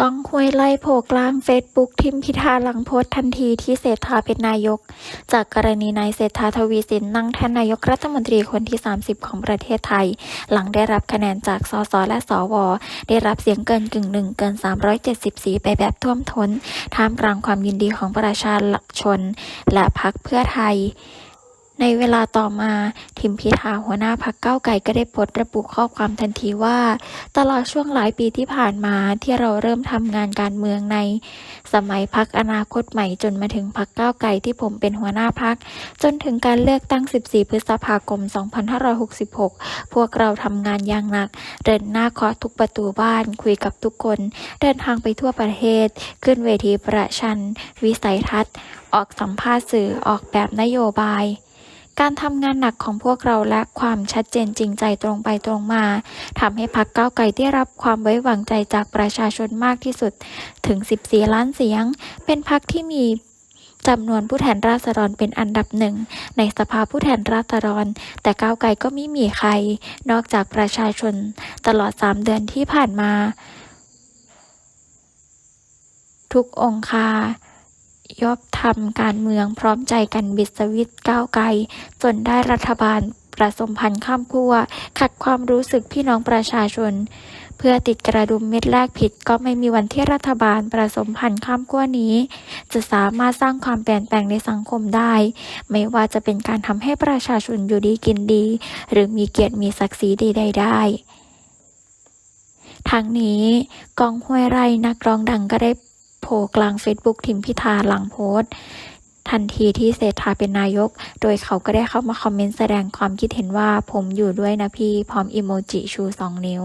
ก้องห้วยไล่โผล่กลางเฟซบุ๊กทิมพิธาหลังโพสทันทีที่เศรษฐาเป็นนายก จากกรณีนายเศรษฐาทวีสินนั่งแทนนายกรัฐมนตรีคนที่ 30 ของประเทศไทย หลังได้รับคะแนนจากสสและสว ได้รับเสียงเกินกึ่งหนึ่งเกิน 370สีไปแบบท่วมท้นท่ามกลางความยินดีของประชาชนและพักเพื่อไทย ในเวลาต่อมา ทิมพิธาหัวหน้าพักเก้าไกลก็ได้โพสต์ระบุข้อความทันทีว่า ตลอดช่วงหลายปีที่ผ่านมาที่เราเริ่มทำงานการเมืองใน สมัยพักอนาคตใหม่จนมาถึงพักก้าไกลที่ผมเป็นหัวหน้าพักจนถึงการเลือกตั้ง 14 พฤษภาคม 2566 พวกเราทำงานอย่างหนัก เดินหน้าเคาะทุกประตูบ้าน คุยกับทุกคน เดินทางไปทั่วประเทศ ขึ้นเวทีประชัน วิสัยทัศน์ ออกสัมภาษณ์สื่อออกแบบนโยบาย การทำงานหนักของพวกเราและความชัดเจนจริงใจตรงไปตรงมาทำให้พักเก้าวไกลได้รับความไว้วางใจจากประชาชนมากที่สุดถึง 14 ล้านเสียง เป็นพักที่มีจำนวนผู้แทนราษฎรเป็นอันดับหนึ่งในสภาผู้แทนราษฎร แต่ก้าวไกลก็ไม่มีใคร นอกจากประชาชนตลอด 3 เดือนที่ผ่านมา ทุกองคา ยอบทำการเมืองพร้อมใจกันบิดสวิต์ก้าวไกล จนได้รัฐบาลประสมพันธ์ข้ามขั้วขัดความรู้สึกพี่น้องประชาชน เพื่อติดกระดุมเม็ดแรกผิดก็ไม่มีวันที่รัฐบาลประสมพันธ์ข้ามขั้วนี้ จะสามารถสร้างความเปลี่ยนแปลงในสังคมได้ ไม่ว่าจะเป็นการทำให้ประชาชนอยู่ดีกินดี หรือมีเกียรติมีศักดิ์ศรีใดๆได้ทางนี้กองห้วยไร่นักร้องดังก็ได้ โผล่กลางเฟซบุ๊กทิมพิธาหลังโพสต์ทันทีที่เศรษฐาเป็นนายก โดยเขาก็ได้เข้ามาคอมเมนต์แสดงความคิดเห็นว่าผมอยู่ด้วยนะพี่ พร้อมอิโมจิชูสองนิ้ว